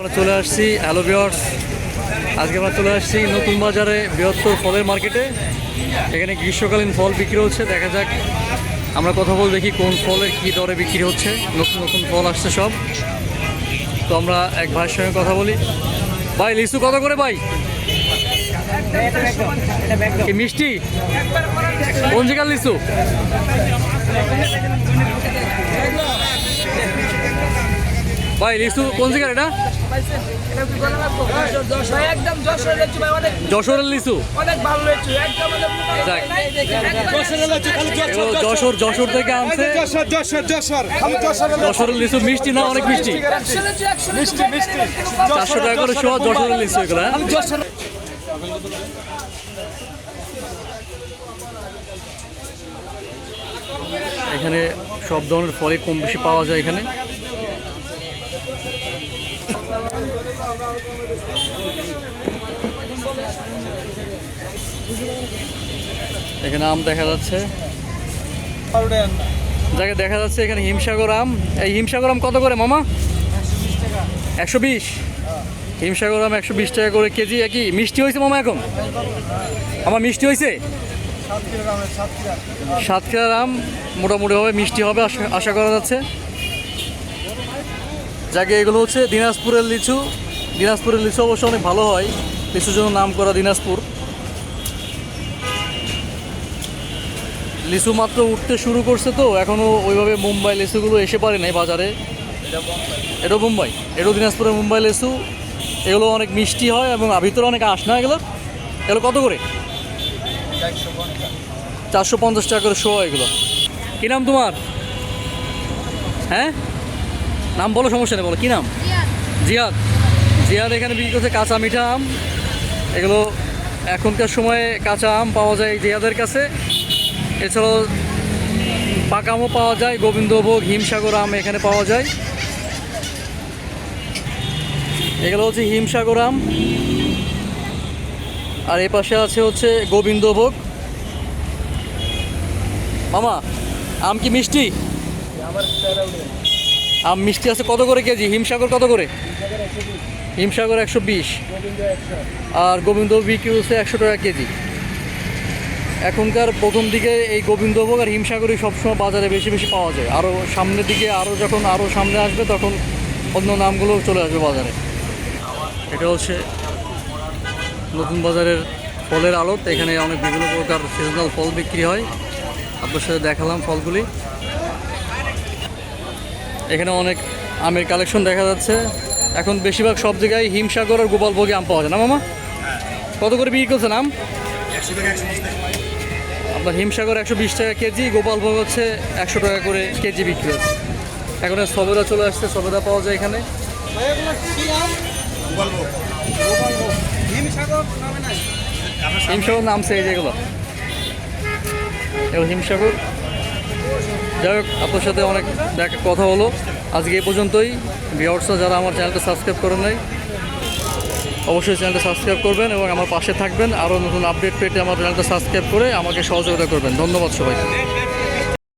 আমরা চলে আসছি হ্যালো আজকে আমরা চলে আসছি নতুন বাজারে বৃহত্তর ফলের মার্কেটে। এখানে গ্রীষ্মকালীন ফল বিক্রি হচ্ছে, দেখা যাক। আমরা কথা বল দেখি কোন ফলের কী দরে বিক্রি হচ্ছে, নতুন নতুন ফল আসছে সব। তো আমরা এক ভাইয়ের সঙ্গে কথা বলি। ভাই, লিচু কত করে ভাই? মিষ্টি? কোন জায়গার লিচু? ভাই লিচু কোন জায়গার এটা? যশোরের লিচু যশোর যশোর। থেকে আনছে। যশোরের লিচু। মিষ্টি না অনেক মিষ্টি? চারশো টাকা করে শোয়া যশোরের লিচু এগুলো হ্যাঁ? এখানে সব ধরনের ফলে কম বেশি পাওয়া যায় এখানে। এখানে আম দেখা যাচ্ছে। যাকে দেখা যাচ্ছে এখানে হিমসাগর আম। এই হিমসাগর আম কত করে, মামা? একশো বিশ। হিমসাগর আম একশো বিশ টাকা করে কেজি একই মিষ্টি হয়েছে মামা এখন? আমার মিষ্টি হয়েছে? সাতক্ষীরার আম, মোটামুটিভাবে মিষ্টি হবে আশা করা যাচ্ছে। যাকে এগুলো হচ্ছে দিনাজপুরের লিচু দিনাজপুরের লিচু অবশ্য অনেক ভালো হয়। লিচুর জন্য নাম করা দিনাজপুর। লিচু মাত্র উঠতে শুরু করছে তো এখনও ওইভাবে মুম্বাই লিচুগুলো এসে পারে নাই বাজারে। এটাও মুম্বাই, এটাও দিনাজপুরের মুম্বাই লিচু। এগুলো অনেক মিষ্টি হয় এবং ভিতরে অনেক আস না এগুলো এগুলো কত করে? চারশো পঞ্চাশ টাকা করে শো এগুলো। কী নাম তোমার? হ্যাঁ? নাম বলো, সমস্যা নেই, বলো। কী নাম? জিয়াদ। জিয়াদ এখানে বিক্রি করছে কাঁচা মিঠা আম। এগুলো এখনকার সময়ে কাঁচা আম পাওয়া যায় জিয়াদের কাছে। এছাড়াও পাকা আমও পাওয়া যায়, গোবিন্দভোগ, হিমসাগর আম এখানে পাওয়া যায়। এগুলো হচ্ছে হিমসাগর আম। আর এই পাশে আছে হচ্ছে গোবিন্দভোগ। মামা, আম কি মিষ্টি? আম মিষ্টি আছে কত করে কেজি? হিমসাগর কত করে? হিমসাগর একশো বিশ আর গোবিন্দ বিক্রি হচ্ছে একশো টাকা কেজি। এখনকার প্রথম দিকে এই গোবিন্দভোগ আর হিমসাগরই সবসময় বাজারে বেশি বেশি পাওয়া যায়। আরও সামনের দিকে আরও যখন আরও সামনে আসবে তখন অন্য নামগুলো চলে আসবে বাজারে। এটা হচ্ছে নতুন বাজারের ফলের আলোত এখানে অনেক বিভিন্ন প্রকার সিজনাল ফল বিক্রি হয়। আপনার সাথে দেখালাম ফলগুলি। এখানে অনেক আমের কালেকশন দেখা যাচ্ছে। এখন বেশিরভাগ সব জায়গায় হিমসাগর আর গোপালভোগে আম পাওয়া যায়। না মামা? কত করে বিক্রি করছেন আম? আপনার হিমসাগর একশো বিশ টাকা কেজি, গোপালভোগ হচ্ছে একশো টাকা করে কেজি বিক্রি হচ্ছে। এখন সবেদা চলে আসছে, সবেদা পাওয়া যায় এখানে। হিমসাগর নামছে এই যেগুলো এগুলো হিমসাগর। যাই হোক, আপনার সাথে অনেক দেখা, কথা হলো। আজকে এ পর্যন্তই। ভিওর্সরা যারা আমার চ্যানেলটা সাবস্ক্রাইব করেন নাই, অবশ্যই চ্যানেলটা সাবস্ক্রাইব করবেন এবং আমার পাশে থাকবেন। আরও নতুন আপডেট পেতে আমার চ্যানেলটা সাবস্ক্রাইব করে আমাকে সহযোগিতা করবেন। ধন্যবাদ সবাই